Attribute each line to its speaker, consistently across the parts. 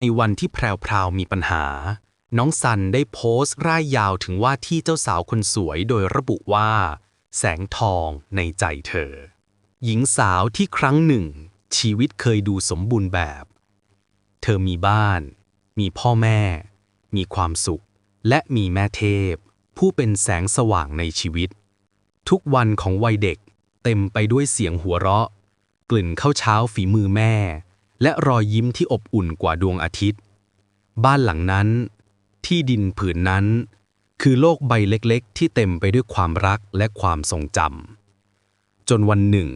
Speaker 1: ในวันที่แพรวๆมีปัญหา น้องซันได้โพสต์ร่ายยาวถึงว่าที่เจ้าสาวคนสวยโดยระบุว่า แสงทองในใจเธอ หญิงสาวที่ครั้งหนึ่ง ชีวิตเคยดูสมบูรณ์แบบ เธอมีบ้าน มีพ่อแม่ มีความสุข และมีแม่เทพ ผู้เป็นแสงสว่างในชีวิต ทุกวันของวัยเด็กเต็มไปด้วยเสียงหัวเราะ กลิ่นข้าวเช้าฝีมือแม่ และรอยยิ้มที่อบอุ่นกว่าดวงอาทิตย์ บ้านหลังนั้น ที่ดินผืนนั้น คือโลกใบเล็กๆ ที่เต็มไปด้วยความรักและความทรงจำจนวันหนึ่ง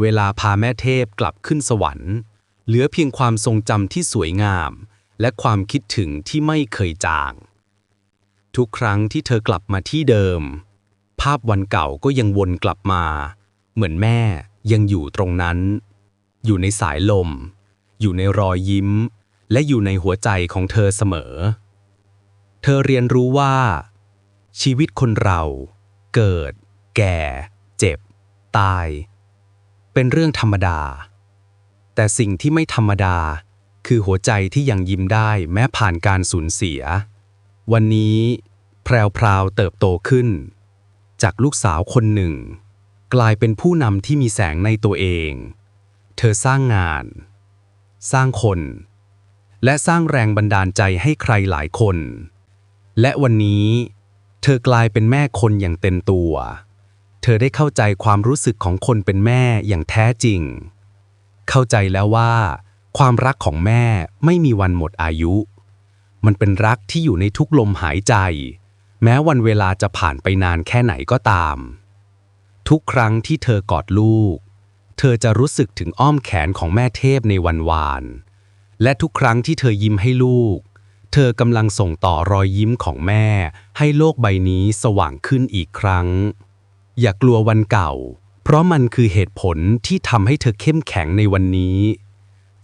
Speaker 1: เวลาพาแม่เทพกลับขึ้นสวรรค์ เหลือเพียงความทรงจำที่สวยงาม และความคิดถึงที่ไม่เคยจาง ทุกครั้งที่เธอกลับมาที่เดิม ภาพวันเก่าก็ยังวนกลับมา เหมือนแม่ยังอยู่ตรงนั้น อยู่ในสายลม อยู่ในรอยยิ้ม และอยู่ในหัวใจของเธอเสมอ เธอเรียนรู้ว่า ชีวิตคนเราเกิด แก่ เจ็บ ตาย เป็นเรื่องธรรมดา แต่สิ่งที่ไม่ธรรมดา คือหัวใจที่ยังยิ้มได้แม้ผ่านการสูญเสีย วันนี้แพรวพราวเติบโตขึ้น จากลูกสาวคนหนึ่ง กลายเป็นผู้นำที่มีแสงในตัวเอง เธอสร้างงาน สร้างคน และสร้างแรงบันดาลใจให้ใครหลายคน และวันนี้ เธอกลายเป็นแม่คนอย่างเต็มตัว เธอได้เข้าใจความรู้สึกของคนเป็นแม่อย่างแท้จริง เข้าใจแล้วว่า ความรักของแม่ไม่มีวันหมดอายุ มันเป็นรักที่อยู่ในทุกลมหายใจ แม้วันเวลาจะผ่านไปนานแค่ไหนก็ตาม ทุกครั้งที่เธอกอดลูก เธอจะรู้สึกถึงอ้อมแขนของแม่เทพในวันวาน และทุกครั้งที่เธอยิ้มให้ลูก เธอกำลังส่งต่อรอยยิ้มของแม่ ให้โลกใบนี้สว่างขึ้นอีกครั้ง อย่ากลัววันเก่า เพราะมันคือเหตุผลที่ทำให้เธอเข้มแข็งในวันนี้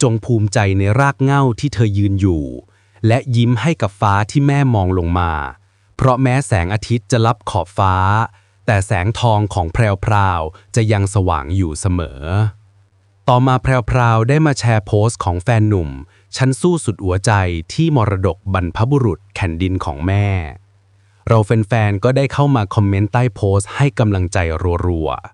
Speaker 1: จงภูมิใจในรากเหง้าที่เธอยืนอยู่ และยิ้มให้กับฟ้าที่แม่มองลงมา เพราะแม้แสงอาทิตย์จะลับขอบฟ้า แต่แสงทองของแพรวจะยังสว่างอยู่เสมอ ต่อมาแพรวได้มาแชร์โพสต์ของแฟนหนุ่ม ฉันสู้สุดหัวใจที่มรดกบรรพบุรุษแผ่นดินของแม่ เราแฟนๆก็ได้เข้ามาคอมเมนต์ใต้โพสต์ให้กำลังใจรัวๆ